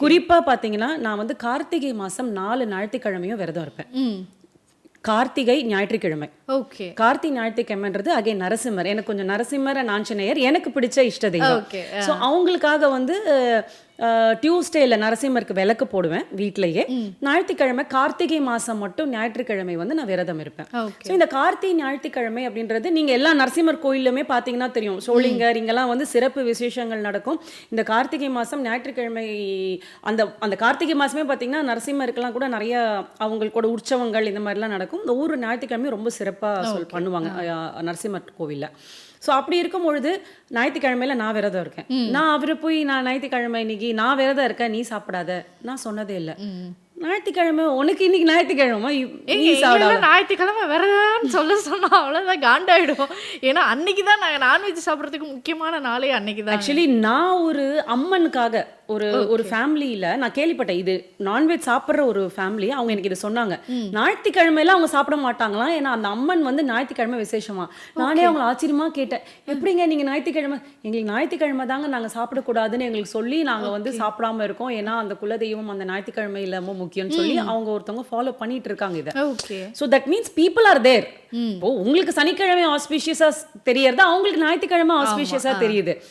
குறிப்பா பாத்தீங்கன்னா நான் வந்து கார்த்திகை மாசம் நாலு ஞாயிற்றுக்கிழமையும் விரதம் இருப்பேன். கார்த்திகை ஞாயிற்றுக்கிழமை. ஓகே. கார்த்தி ஞாயிற்றுக்கிழமைன்றது அகே நரசிம்மர். எனக்கு கொஞ்சம் நரசிம்மர் ஆஞ்சநேயர் எனக்கு பிடிச்ச இஷ்ட தெய்வம். ஓகே ஸோ அவங்களுக்காக வந்து டியூஸ்டேல நரசிம்மருக்கு விளக்கு போடுவேன் வீட்லயே. ஞாயிற்றுக்கிழமை கார்த்திகை மாசம் மட்டும் ஞாயிற்றுக்கிழமை வந்து நான் விரதம் இருப்பேன். ஸோ இந்த கார்த்திகை ஞாயிற்றுக்கிழமை அப்படின்றது நீங்க எல்லா நரசிம்மர் கோயிலுமே பார்த்தீங்கன்னா தெரியும். சோளிங்கர் இங்கெல்லாம் வந்து சிறப்பு விசேஷங்கள் நடக்கும். இந்த கார்த்திகை மாசம் ஞாயிற்றுக்கிழமை அந்த அந்த கார்த்திகை மாசமே பார்த்தீங்கன்னா நரசிம்மருக்கெல்லாம் கூட நிறைய அவங்களோட உற்சவங்கள் இந்த மாதிரிலாம் நடக்கும். இந்த ஊர் ஞாயிற்றுக்கிழமை ரொம்ப சிறப்பா சொல் பண்ணுவாங்க நரசிம்மர் கோவில்ல. ஸோ அப்படி இருக்கும் பொழுது ஞாயிற்றுக்கிழமையில நான் விரதம் இருக்கேன். நான் அவரு போய் நான் ஞாயிற்றுக்கிழமை இன்னைக்கு நான் விரதம் இருக்கேன் நீ சாப்பிடாத. நான் சொன்னதே இல்லை. ஞாயிற்றுக்கிழமை உனக்கு இன்னைக்கு ஞாயிற்றுக்கிழமை ஞாயிற்றுக்கிழமை விரதம்னு சொல்ல சொன்னா அவ்வளவுதான் காண்டாயிடும். ஏன்னா அன்னைக்கு தான் நாங்க நான்வெஜ் சாப்பிட்றதுக்கு முக்கியமான நாளே அன்னைக்கு தான் ஆக்சுவலி நான் ஒரு அம்மனுக்காக ஒரு ஒரு ஃபேமிலியில நான் கேள்விப்பட்டேன் இது நான்வெஜ் சாப்பிட்ற ஒரு ஃபேமிலி அவங்க எனக்கு இது சொன்னாங்க. ஞாயிற்றுக்கிழமையில அவங்க சாப்பிட மாட்டாங்களாம். ஏன்னா அந்த அம்மன் வந்து ஞாயிற்றுக்கிழமை விசேஷமா. நானே அவங்கள ஆச்சரியமா கேட்டேன். எப்படிங்க நீங்க ஞாயிற்றுக்கிழமை எங்களுக்கு ஞாயிற்றுக்கிழமை தாங்க நாங்க சாப்பிடக்கூடாதுன்னு எங்களுக்கு சொல்லி நாங்க வந்து சாப்பிடாம இருக்கோம். ஏன்னா அந்த குலதெய்வம் அந்த ஞாயிற்றுக்கிழமையில ரொம்ப முக்கியம்னு சொல்லி அவங்க ஒருத்தவங்க ஃபாலோ பண்ணிட்டு இருக்காங்க இதை. So that means people are there இப்போ உங்களுக்கு சனிக்கிழமை ஆஸ்பிஷியஸா தெரியறது? அவங்களுக்கு ஞாயிற்றுக்கிழமை ஆஸ்பிஷியஸா தெரியுது.